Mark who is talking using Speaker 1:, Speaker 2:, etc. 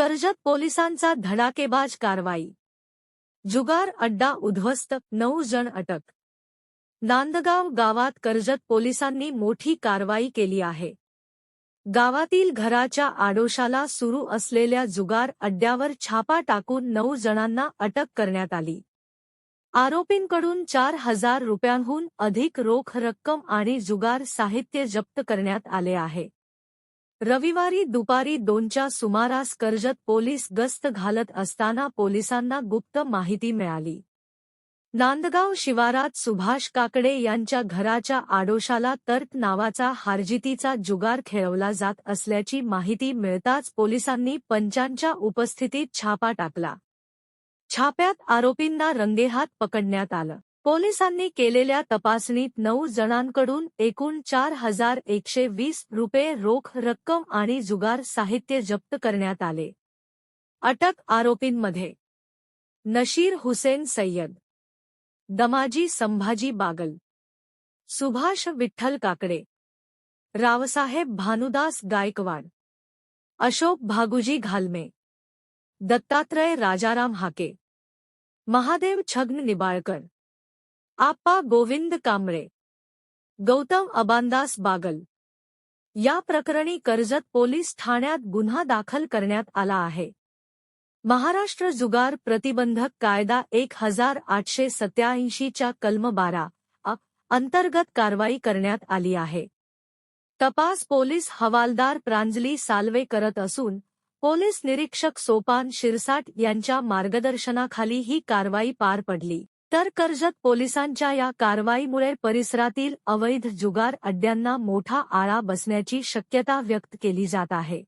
Speaker 1: कर्जत पोलिसांचा धडाकेबाज कारवाई. जुगार अड्डा उद्ध्वस्त नऊ जण अटक. नांदगाव गावात कर्जत पोलिसांनी मोठी कारवाई केली आहे. गावातील घराच्या आडोशाला सुरू असलेल्या जुगार अड्ड्यावर छापा टाकून नऊ जणांना अटक करण्यात आली. आरोपींकडून चार हजार रुपयांहून अधिक रोख रक्कम आणि जुगार साहित्य जप्त करण्यात आले आहे. रविवारी दुपारी दोनच्या सुमारास कर्जत पोलीस गस्त घालत असताना पोलिसांना गुप्त माहिती मिळाली. नांदगाव शिवारात सुभाष काकडे यांच्या घराच्या आडोशाला तर्क नावाचा हारजितीचा जुगार खेळवला जात असल्याची माहिती मिळताच पोलिसांनी पंचांच्या उपस्थितीत छापा टाकला. छाप्यात आरोपींना रंगेहात पकडण्यात आलं. पोलिसांनी केलेल्या तपासणीत नऊ जणांकडून एकूण चार हज़ार एकशे वीस रुपये रोख रक्कम आणि जुगार साहित्य जप्त करण्यात आले. अटक आरोपींमध्ये नशीर हुसेन सय्यद, दमाजी संभाजी बागल, सुभाष विठ्ठल काकडे, रावसाहेब भानुदास गायकवाड, अशोक भागुजी घालमे, दत्तात्रय राजाराम हाके, महादेव छग्न निबाळकर आप्पा गोविंद कांबळे. गौतम अबांदास बागल. या प्रकरणी कर्जत पोलीस ठाण्यात गुन्हा दाखल करण्यात आला आहे. महाराष्ट्र जुगार प्रतिबंधक कायदा एक हजार आठशे सत्याऐंशीच्या कलम बारा अ अंतर्गत कारवाई करण्यात आली आहे. तपास पोलीस हवालदार प्रांजली साल्वे करत असून पोलीस निरीक्षक सोपान शिरसाट यांच्या मार्गदर्शनाखाली ही कारवाई पार पडली. तर कर्जत पोलिसांच्या या कारवाईमुळे परिसरातील अवैध जुगार अड्ड्यांना मोठा आळा बसण्याची शक्यता व्यक्त केली जात आहे.